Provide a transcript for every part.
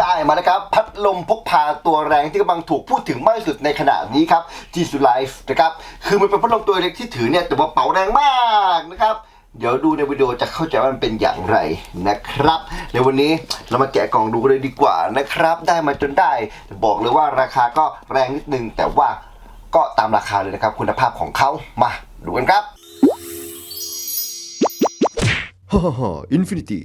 ได้มาแล้วครับ พัดลมพกพาตัวแรงที่กำลังถูกพูดถึงมากที่สุดในขณะนี้ครับ g s u Life นะครับคือมันเป็นพัดลมตัวเล็กที่ถือเนี่ยแต่ว่าเป่าแรงมากนะครับ เดี๋ยวดูในวิดีโอจะเข้าใจว่ามันเป็นอย่างไรนะครับ ในวันนี้เรามาแกะกล่องดูเลยดีกว่านะครับ ได้มาจนได้บอกเลยว่าราคาก็แรงนิดนึง แต่ว่าก็ตามราคาเลยนะครับ คุณภาพของเขามาดูกันครับฮ่าฮ่าฮ่าอินฟินิตี้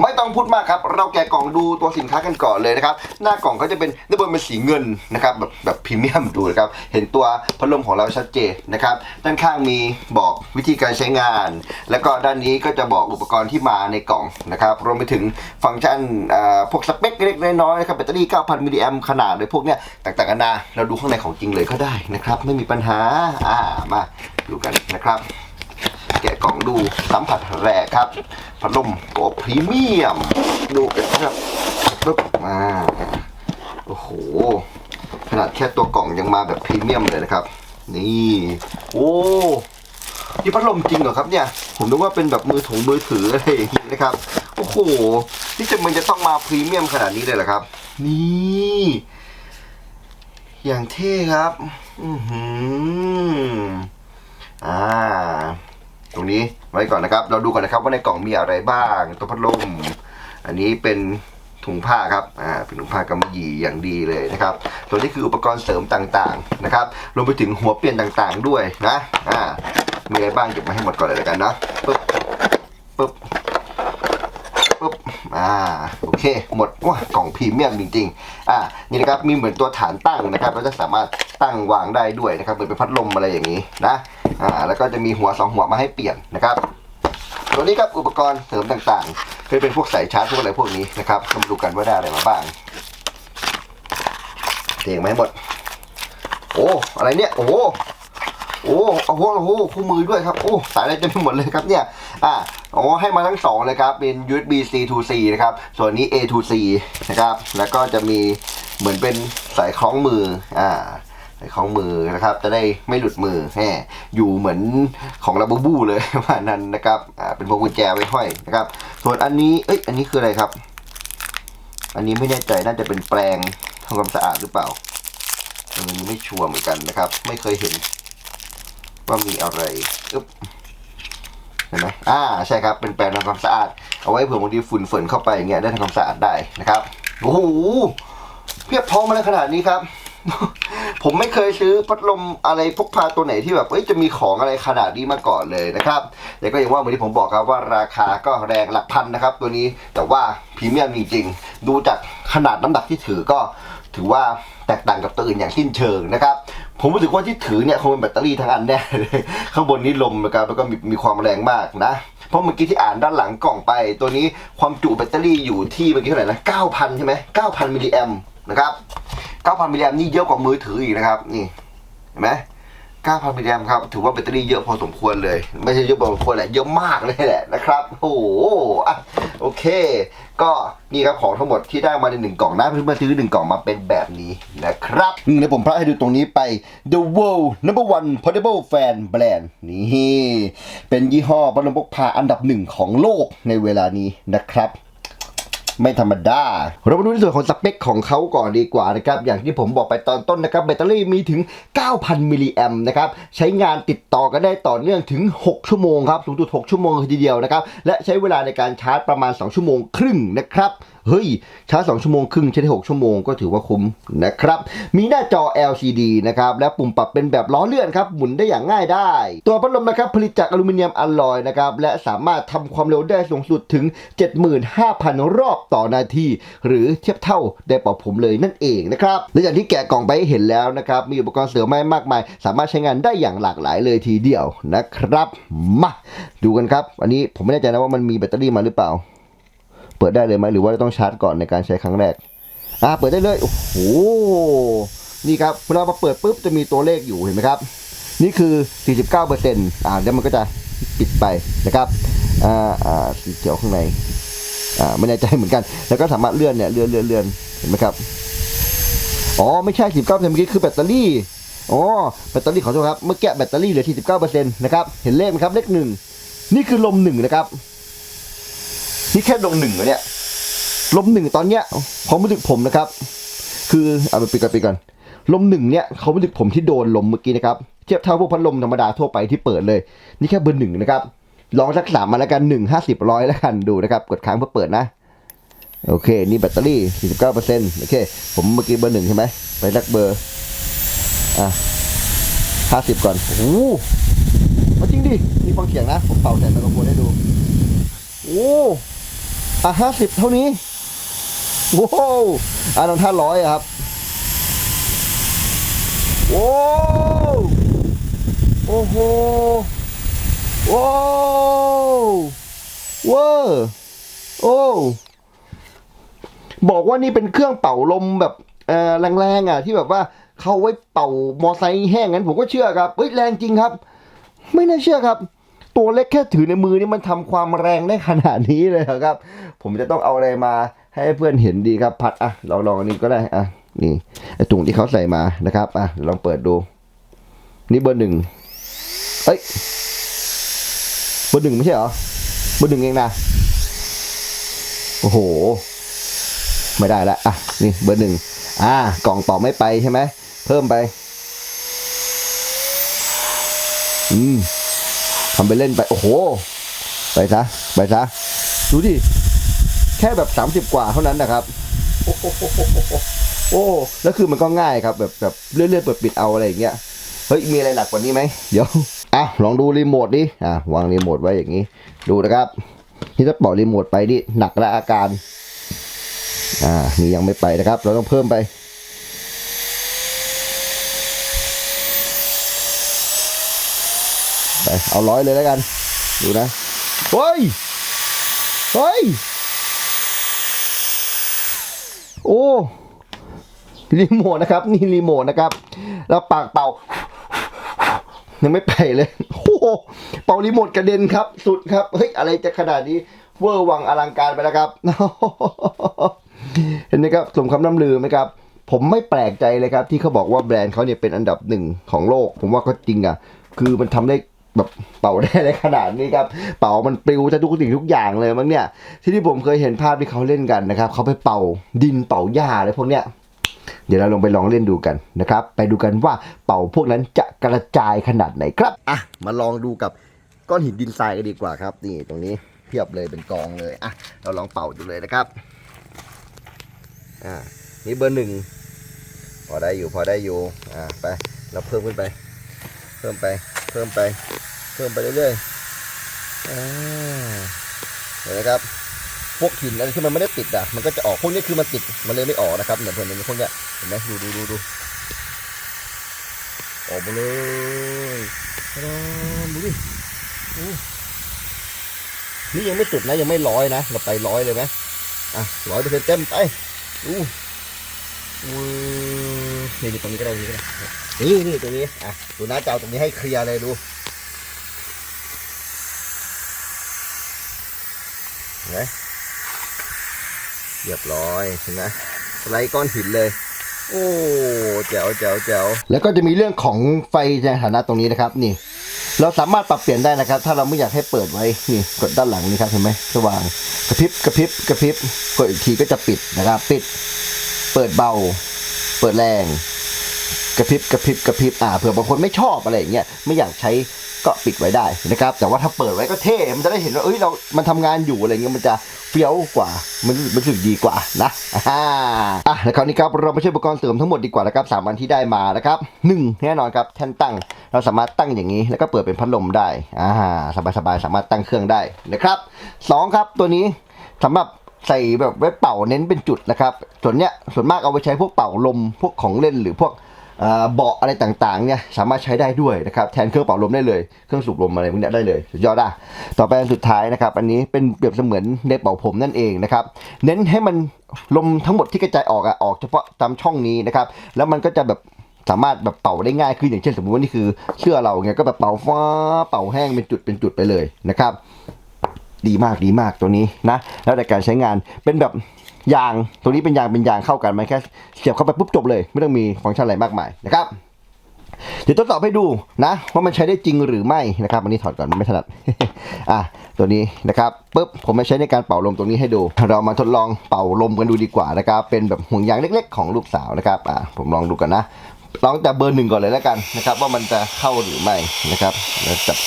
ไม่ต้องพูดมากครับ เราแกะกล่องดูตัวสินค้ากันก่อนเลยนะครับ หน้ากล่องก็จะเป็นด้านบนเป็นสีเงินนะครับแบบแบบพรีเมียมดูนะครับ เห็นตัวพัดลมของเราชัดเจนนะครับ ด้านข้างมีบอกวิธีการใช้งาน แล้วก็ด้านนี้ก็จะบอกอุปกรณ์ที่มาในกล่องนะครับรวมไปถึงฟังก์ชันพวกสเปคเล็กน้อยๆนะครับแบตเตอรี่ 9,000 มิลลิแอมขนาดเลยพวกเนี้ยต่างๆกันานาเราดูข้างในของจริงเลยก็ได้นะครับ ไม่มีปัญหาอ่ามาดูกันนะครับ แกะกล่องดูสัมผัสแรกครับพัดลมโกพรีเมียม ดูกันครับปึ๊บมาโอ้โห ขนาดแค่ตัวกล่องยังมาแบบพรีเมียมเลยนะครับ นี่ โอ้นี่พัดลมจริงเหรอครับเนี่ย ผมนึกว่าเป็นแบบมือถงมือถืออะไรอย่างนี้นะครับ โอ้โห นี่จะมันจะต้องมาพรีเมียมขนาดนี้เลยเหรอครับ นี่ อย่างเท่ครับ อือหืออ่า ตรงนี้ไว้ก่อนนะครับ เราดูก่อนนะครับว่าในกล่องมีอะไรบ้าง ตัวพัดลม อันนี้เป็นถุงผ้าครับ อ่า เป็นถุงผ้ากำมะหยี่อย่างดีเลยนะครับ ตัวนี้คืออุปกรณ์เสริมต่างๆนะครับ รวมไปถึงหัวเปลี่ยนต่างๆด้วยนะ อ่า มีอะไรบ้างเก็บมาให้หมดก่อนเลยแล้วกันนะปึ๊บปึ๊บปึ๊บ อ่าโอเค หมดว้ากล่องพรีเมียมจริงๆอ่านี่นะครับมีเหมือนตัวฐานตั้งนะครับเราจะสามารถตั้งวางได้ด้วยนะครับเหมือนเป็นพัดลมอะไรอย่างนี้นะอ่าแล้วก็จะมีหัวสองหัวมาให้เปลี่ยนนะครับตัวนี้ครับอุปกรณ์เสริมต่างๆคือเป็นพวกสายชาร์จพวกอะไรพวกนี้นะครับมาดูกันว่าได้อะไรมาบ้างเตียงมาให้หมด โอ้อะไรเนี่ยโอ้โอ้โอ้โหโอ้โหคู่มือด้วยครับโอ้สายอะไรเต็มไปหมดเลยครับเนี่ยอ่า โอ้ให้มาทั้งสองเลยครับ เป็น USB C to C นะครับ ส่วนนี้ A to C นะครับ แล้วก็จะมีเหมือนเป็นสายคล้องมือ อ่าสายคล้องมือนะครับจะได้ไม่หลุดมือแหมอยู่เหมือนของลาบูบูเลยว่านั้นนะครับอ่าเป็นพวงกุญแจไว้ห้อยนะครับ ส่วนอันนี้เอ้ยอันนี้คืออะไรครับ อันนี้ไม่แน่ใจน่าจะเป็นแปรงทำความสะอาดหรือเปล่าอันนี้ไม่ชัวร์เหมือนกันนะครับ ไม่เคยเห็นว่ามีอะไรอึ๊บ ห็นไหมอ่าใช่ครับเป็นแปรงทำความสะอาด เอาไว้เผื่อบางทีฝุ่นฝนเข้าไปอย่างเงี้ยได้ทำความสะอาดได้นะครับโอ้โหเพียบพร้อมมาในขนาดนี้ครับ ผมไม่เคยซื้อพัดลมอะไรพกพาตัวไหนที่แบบเอ้ยจะมีของอะไรขนาดนี้มาก่อนเลยนะครับแต่ก็อย่างว่าเหมือนที่ผมบอกครับว่าราคาก็แรงหลักพันนะครับ ตัวนี้แต่ว่าพรีเมียมจริงๆ ดูจากขนาดน้ำหนักที่ถือก็ถือว่าแตกต่างกับตัวอื่นอย่างสิ้นเชิงนะครับ ผมรู้สึกว่าที่ถือเนี่ยคงเป็นแบตเตอรี่ทั้งอันแน่เลยข้างบนนี้ลมนะครับแล้วก็มีมีความแรงมากนะ เพราะเมื่อกี้ที่อ่านด้านหลังกล่องไป ตัวนี้ความจุแบตเตอรี่อยู่ที่เมื่อกี้เท่าไหร่นะ9,000ใช่ไหม9,000มิลลิแอมนะครับ9,000มิลลิแอมนี่เยอะกว่ามือถืออีกนะครับนี่เห็นไหม9,000มิลลิแอมครับถือว่าแบตเตอรี่เยอะพอสมควรเลย ไม่ใช่เยอะพอสมควรแหละเยอะมากเลยแหละนะครับโอ้โห โอเค ก็นี่ครับของทั้งหมดที่ได้มาในหนึ่งกล่องนะเพื่อนๆซื้อหนึ่งกล่องมาเป็นแบบนี้นะครับอืมเดี๋ยวผมพาให้ดูตรงนี้ไป The World Number One Portable Fan Brand นี่เป็นยี่ห้อพัดลมพกพาอันดับหนึ่งของโลกในเวลานี้นะครับ ไม่ธรรมดา เรามาดูในส่วนของสเปคของเขาก่อนดีกว่านะครับ อย่างที่ผมบอกไปตอนต้นนะครับแบตเตอรี่มีถึง 9,000 มิลลิแอมนะครับ ใช้งานติดต่อกันได้ต่อเนื่องถึง 6 ชั่วโมงครับ สูงสุด 6 ชั่วโมงทีเดียวนะครับ และใช้เวลาในการชาร์จประมาณ 2 ชั่วโมงครึ่งนะครับเฮ้ยชาร์จ2ชั่วโมงครึ่งใช้ได้ 6 ชั่วโมงก็ถือว่าคุ้มนะครับ มีหน้าจอ LCD นะครับและปุ่มปรับเป็นแบบล้อเลื่อนครับหมุนได้อย่างง่ายได้ ตัวพัดลมนะครับผลิตจากอลูมิเนียมอลลอยนะครับและสามารถทำความเร็วได้สูงสุดถึง 75,000 รอบต่อนาที หรือเทียบเท่าได้เป่าผมเลยนั่นเองนะครับและอย่างที่แกะกล่องไปเห็นแล้วนะครับมีอุปกรณ์เสริมมากมาย สามารถใช้งานได้อย่างหลากหลายเลยทีเดียวนะครับมาดูกันครับ อันนี้ผมไม่แน่ใจนะว่ามันมีแบตเตอรี่มาหรือเปล่า เปิดได้เลยไหมหรือว่าต้องชาร์จก่อนในการใช้ครั้งแรก อ่าเปิดได้เลยโอ้โหนี่ครับเวลามาเปิดปุ๊บจะมีตัวเลขอยู่เห็นไหมครับ นี่คือ 49%อ่าแล้วมันก็จะปิดไปนะครับอ่าอ่าสีเขียวข้างในอ่าไม่แน่ใจเหมือนกัน แล้วก็สามารถเลื่อนเนี่ยเลื่อนเลื่อนเลื่อนเห็นไหมครับอ๋อไม่ใช่19%เมื่อกี้คือแบตเตอรี่อ๋อแบตเตอรี่ขอโทษครับเมื่อกี้แบตเตอรี่เหลือ49%นะครับเห็นเลขไหมครับเลขหนึ่งนี่คือลมหนึ่งนะครับ นี่แค่ลมหนึ่งเหรอเนี่ยลมหนึ่งตอนเนี้ยความรู้สึกผมนะครับ คือเอาไปปิดก่อนปิดก่อนลมหนึ่งเนี่ยเขารู้สึกผมที่โดนลมเมื่อกี้นะครับเทียบเท่าพวกพัดลมธรรมดาทั่วไปที่เปิดเลย นี่แค่เบอร์หนึ่งนะครับลองสักสามมาแล้วกันหนึ่งห้าสิบร้อยแล้วกันดูนะครับ กดค้างเพื่อเปิดนะโอเค นี่แบตเตอรี่สี่สิบเก้าเปอร์เซ็นต์โอเค ผมเมื่อกี้เบอร์หนึ่งใช่ไหมไปสักเบอร์อะห้าสิบก่อนโอ้โหเอาจริงดิมีฟังเสียงนะ ผมเป่าแต่ไมโครโฟนให้ดู โอ้ อะห้าสิบเท่านี้โว้วอะนอนท่าร้อยอะครับโอ้โอ้โหโว้วเวอร์โอ้บอกว่านี่เป็นเครื่องเป่าลมแบบเอ่อแรงๆอะ ที่แบบว่าเขาไว้เป่ามอไซค์แห้งงั้นผมก็เชื่อครับเฮ้ยแรงจริงครับ ไม่น่าเชื่อครับ ตัวเล็กแค่ถือในมือนี่มันทำความแรงได้ขนาดนี้เลยครับ ผมจะต้องเอาอะไรมาให้เพื่อนเห็นดีครับพัดอะลองลองอันนี้ก็ได้อะนี่ไอถุงที่เขาใส่มานะครับอะลองเปิดดู นี่เบอร์หนึ่งเอ้ยเบอร์หนึ่งไม่ใช่เหรอเบอร์หนึ่งเองนะโอ้โห ไม่ได้ละอะนี่เบอร์หนึ่งอ่ากล่องต่อไม่ไปใช่ไหมเพิ่มไป อืม ทำไปเล่นไป โอ้โห ไปซะ ไปซะ ดูดิ แค่แบบสามสิบ30 กว่าเท่านั้นนะครับ โอ้โหแล้วคือมันก็ง่ายครับ แบบแบบเลื่อนๆเปิดปิดเอาอะไรอย่างเงี้ย เฮ้ย มีอะไรหนักกว่านี้ไหม เดี๋ยว อะ ลองดูรีโมทดิ อะ วางรีโมทไว้อย่างนี้ ดูนะครับที่ถ้าเป่ารีโมทไปดิหนักและอาการ อ่า นี่ยังไม่ไปนะครับ เราต้องเพิ่มไป ไป เอาร้อยเลยแล้วกัน ดูนะเฮ้ยเฮ้ยโอ้รีโมทนะครับ นี่รีโมทนะครับ แล้วปากเป่า ยังไม่ไปเลยโอ้โหเป่ารีโมทกระเด็นครับ สุดครับเฮ้ยอะไรจะขนาดนี้เวอร์วังอลังการไปแล้วครับ เห็นไหมครับสมคำน้ำลือไหมครับ ผมไม่แปลกใจเลยครับ ที่เขาบอกว่าแบรนด์เขาเนี่ยเป็นอันดับหนึ่งของโลก ผมว่าก็จริงอะ คือมันทำได้ แบบเป่าได้เลยขนาดนี้ครับ เป่ามันปลิวจะทุกสิ่งทุกอย่างเลยมั้งเนี่ย ที่ที่ผมเคยเห็นภาพที่เขาเล่นกันนะครับเขาไปเป่าดินเป่าหญ้าอะไรพวกเนี้ยเดี๋ยวเราลองไปลองเล่นดูกันนะครับ ไปดูกันว่าเป่าพวกนั้นจะกระจายขนาดไหนครับอะมาลองดูกับก้อนหินดินทรายกันดีกว่าครับ นี่ตรงนี้เพียบเลยเป็นกองเลยอะเราลองเป่าดูเลยนะครับอ่านี่เบอร์หนึ่งพอได้อยู่พอได้อยู่อ่าไปเราเพิ่มขึ้นไป เพิ่มไป เพิ่มไป เพิ่มไปเรื่อยๆเห็นไหมครับ พวกหินอะไรที่มันไม่ได้ติดอะ มันก็จะออก พวกนี้คือมันติด มันเลยไม่ออกนะครับเนี่ยเพื่อนๆพวกเนี้ย เห็นไหมดูดูดูดูออกมาเลยตะดามดูดิอนี่ยังไม่ติดนะยังไม่ร้อยนะ เราไปร้อยเลยไหมอะร้อยเปอร์เซ็นต์เต็มไป ดูวู้นี่นี่ตรงนี้ก็ได้ตรงนี้ก็ได้ นี่นี่ตรงนี้ อะ ดูนะจะเอาตรงนี้ให้เคลียร์เลยดู เห็นไหมเรียบร้อยเห็นไหมสไลด์ก้อนหินเลย โอ้แจ๋วแจ๋วแจ๋วแล้วก็จะมีเรื่องของไฟในฐานะตรงนี้นะครับ นี่ เราสามารถปรับเปลี่ยนได้นะครับ ถ้าเราไม่อยากให้เปิดไว้ นี่ กดด้านหลังนี่ครับ เห็นไหมสว่าง กระพริบ กระพริบ กระพริบ กดอีกทีก็จะปิดนะครับ ปิด เปิดเบา เปิดแรง ระพริบกระพริบกระพริบอ่าเผื่อบางคนไม่ชอบอะไรอย่างเงี้ยไม่อยากใช้ก็ปิดไว้ได้นะครับ แต่ว่าถ้าเปิดไว้ก็เท่มันจะได้เห็นว่าเอ้ยเรา มันทำงานอยู่อะไรเงี้ยมันจะเฟี้ยวกว่า มันมันรู้สึกดีกว่านะอ่าอะแล้วคราวนี้ครับเราไม่ใช่อุปกรณ์เสริมทั้งหมดดีกว่านะครับสามอันที่ได้มานะครับหนึ่งแน่นอนครับแท่นตั้ง เราสามารถตั้งอย่างนี้แล้วก็เปิดเป็นพัดลมได้อ่าสบายๆสามารถตั้งเครื่องได้นะครับสองครับตัวนี้สำหรับใส่แบบไว้เป่าเน้นเป็นจุดนะครับส่วนเนี้ยส่วนมากเอาไปใช้พวกเป่าลมพวกของเล่นหรือพวก เบาะอะไรต่างๆเนี่ยสามารถใช้ได้ด้วยนะครับแทนเครื่องเป่าลมได้เลยเครื่องสูบลมอะไรพวกนี้ได้เลยสุดยอดอะต่อไปอันสุดท้ายนะครับอันนี้เป็นเปรียบเสมือนในเป่าผมนั่นเองนะครับเน้นให้มันลมทั้งหมดที่กระจายออกอะออกเฉพาะตามช่องนี้นะครับแล้วมันก็จะแบบสามารถแบบเป่าได้ง่ายขึ้นอย่างเช่นสมมติว่านี่คือเสื้อเราเงี้ยก็แบบเป่าฟ้าเป่าแห้งเป็นจุดเป็นจุดไปเลยนะครับ ดีมากดีมากตัวนี้นะแล้วแต่การใช้งานเป็นแบบ ยางตัวนี้เป็นยางเป็นยางเข้ากันมันแค่เสียบเข้าไปปุ๊บจบเลย ไม่ต้องมีฟังก์ชันอะไรมากมายนะครับเดี๋ยวทดสอบให้ดูนะว่ามันใช้ได้จริงหรือไม่นะครับอันนี้ถอดก่อนมันไม่ถนัดอะตัวนี้นะครับปุ๊บผมจะใช้ในการเป่าลมตรงนี้ให้ดู เรามาทดลองเป่าลมกันดูดีกว่านะครับเป็นแบบห่วงยางเล็ก ๆ ของลูกสาวนะครับอะผมลองดูกันนะ ลองแต่เบอร์หนึ่งก่อนเลยแล้วกันนะครับ ว่ามันจะเข้าหรือไม่นะครับแล้วจับ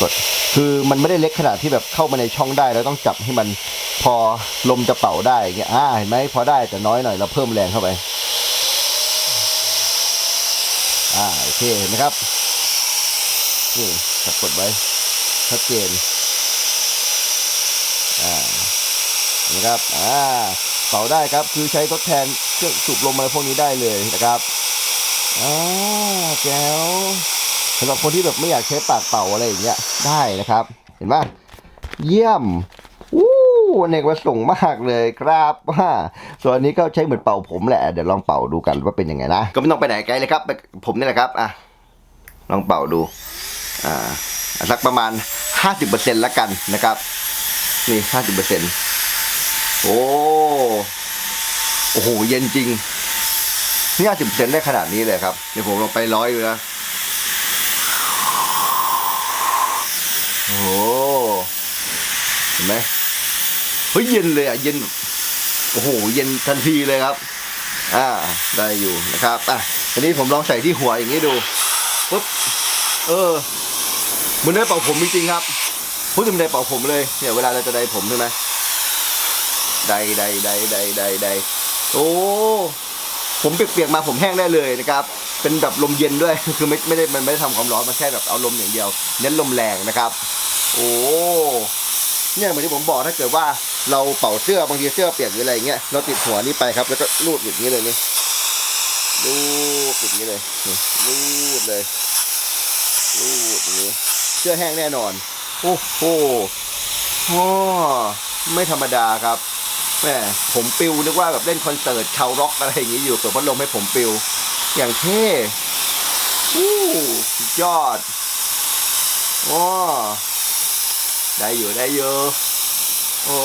กดคือมันไม่ได้เล็กขนาดที่แบบเข้ามาในช่องได้แล้วต้องจับให้มันพอลมจะเป่าได้เงี้ยอ่าเห็นไหมพอได้แต่น้อยหน่อยเราเพิ่มแรงเข้าไปอ่าโอเคเห็นไหมครับนี่จับกดไว้ชัดเจนอ่านะครับอ่าเป่าได้ครับคือใช้ทดแทนเครื่องสูบลมอะไรพวกนี้ได้เลยนะครับ อ่าแจ๋วสำหรับคนที่แบบไม่อยากใช้ปากเป่าอะไรอย่างเงี้ยได้นะครับ เห็นไหมเยี่ยมอู้อเนกประสงค์มากเลยครับว่าส่วนนี้ก็ใช้เหมือนเป่าผมแหละ เดี๋ยวลองเป่าดูกันว่าเป็นยังไงนะ ก็ไม่ต้องไปไหนไกลเลยครับ ผมนี่แหละครับอะลองเป่าดู อ่าสักประมาณ 50%ละกันนะครับ นี่ 50%โอ้ โอ้โห เย็นจริง นี่50%ได้ขนาดนี้เลยครับ เดี๋ยวผมลงไปร้อยอยู่นะ โอ้โห เห็นไหมเฮ้ยเย็นเลยอะ เย็น โอ้โห เย็นทันทีเลยครับ อ่า ได้อยู่นะครับ อะทีนี้ผมลองใส่ที่หัวอย่างนี้ดูปุ๊บ เออเหมันได้เป่าผมจริงๆครับพูดถึงได้เป่าผมเลย เนี่ยเวลาเราจะได้ผมใช่ไหมได้ได้ได้ได้ได้ได้โอ้ ผมเปียกๆมาผมแห้งได้เลยนะครับ เป็นแบบลมเย็นด้วย คือไม่ไม่ได้มันไม่ได้ทำความร้อนมันแค่แบบเอาลมอย่างเดียว เน้นลมแรงนะครับ โอ้เนี่ยเหมือนที่ผมบอกถ้าเกิดว่าเราเป่าเสื้อบางทีเสื้อเปียกหรืออะไรเงี้ยเราติดหัวนี้ไปครับ แล้วก็รูดอย่างนี้เลยนี่รูดอย่างนี้เลยนี่รูดเลยรูดอย่างนี้เสื้อแห้งแน่นอน โอ้โหโอ้ไม่ธรรมดาครับ แมผมปิวนึกว่าแบบเล่นคอนเสิร์ตชาวร็อกอะไรอย่างนี้อยู่เปิดพัดลมให้ผมปิว อย่างเท่อู้สุดยอดโอ้ได้อยู่ได้เยอะโอ้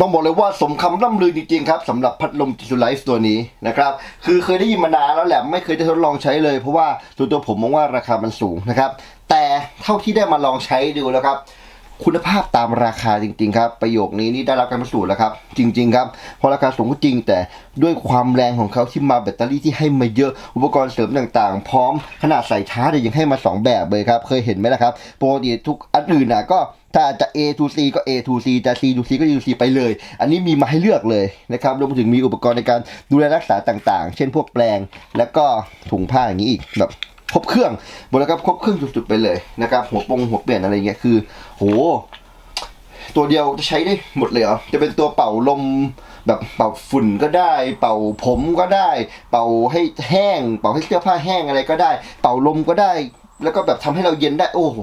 ต้องบอกเลยว่าสมคำล่ำลือจริงๆครับสำหรับพัดลมจิซูไลฟ์ตัวนี้นะครับ คือเคยได้ยินมานานแล้วแหละไม่เคยได้ทดลองใช้เลย เพราะว่าส่วนตัวผมมองว่าราคามันสูงนะครับ แต่เท่าที่ได้มาลองใช้ดูแล้วครับ คุณภาพตามราคาจริงๆครับประโยคนี้นี่ได้รับการพิสูจน์แล้วครับ จริง ๆ ครับเพราะราคาสูงก็จริงแต่ด้วยความแรงของเขาที่มาแบตเตอรี่ที่ให้มาเยอะอุปกรณ์เสริมต่างๆ พร้อมขนาดใส่ชาร์จเนี่ยยังให้มา 2 แบบเลยครับ เคยเห็นไหมล่ะครับปกติทุกอันอื่นน่ะก็ถ้าจะ A to C ก็ A to C จะ C to C ก็ C to C ไปเลย อันนี้มีมาให้เลือกเลยนะครับรวมถึงมีอุปกรณ์ในการดูแลรักษาต่าง ๆ เช่นพวกแปลง แล้วก็ถุงผ้าอย่างนี้อีกแบบ ครบเครื่องบอกแล้วครับครบเครื่องสุดๆไปเลยนะครับ หัวปงหัวเปลี่ยนอะไรเงี้ยคือ โห ตัวเดียวจะใช้ได้หมดเลยเหรอจะเป็นตัวเป่าลมแบบเป่าฝุ่นก็ได้ เป่าผมก็ได้ เป่าให้แห้ง เป่าให้เสื้อผ้าแห้งอะไรก็ได้ เป่าลมก็ได้ แล้วก็แบบทำให้เราเย็นได้โอ้โห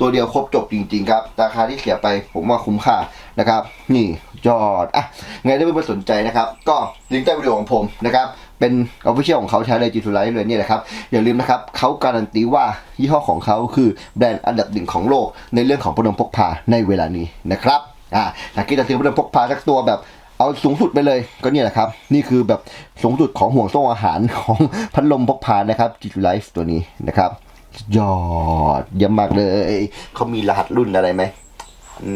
ตัวเดียวครบจบจริง ๆ ครับ ราคาที่เสียไปผมว่าคุ้มค่านะครับ นี่ยอด อะ ไงถ้าเพื่อนๆสนใจนะครับ ก็ลิงก์ใต้วิดีโอของผมนะครับ เป็นออฟฟิเชียลของเขาใช้เลยจิทูไลท์เลยนี่แหละครับ อย่าลืมนะครับเขาการันตีว่ายี่ห้อของเขาคือแบรนด์อันดับหนึ่งของโลก ในเรื่องของพัดลมพกพาในเวลานี้นะครับอ่าถ้าคิดจะซื้อพัดลมพกพาสักตัวแบบเอาสูงสุดไปเลยก็เนี่ยแหละครับ นี่คือแบบสูงสุดของห่วงโซ่อาหารของพัดลมพกพานะครับจิทูไลท์ตัวนี้นะครับยอดเยี่ยมมากเลย เขามีรหัสรุ่นอะไรไหมอื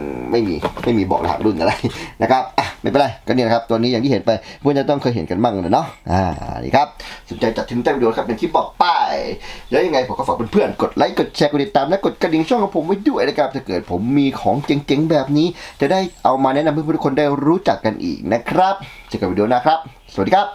ม ไม่มีไม่มีบอกรหัสรุ่นอะไรนะครับอะไม่เป็นไรก็เนี่ยนะครับตัวนี้อย่างที่เห็นไปเพื่อนจะต้องเคยเห็นกันบ้างเลยเนาะอ่านี่ครับสนใจจัดถึงใต้วิดีโอครับเป็นที่บอกป้ายแล้วยังไงผมก็ฝากเพื่อนๆกดไลค์กดแชร์กดติดตามและกดกระดิ่งช่องของผมไว้ด้วยนะครับถ้าเกิดผมมีของเจ๋งๆแบบนี้ จะได้เอามาแนะนำเพื่อนๆทุกคนได้รู้จักกันอีกนะครับเจอกันวิดีโอหน้าครับ สวัสดีครับ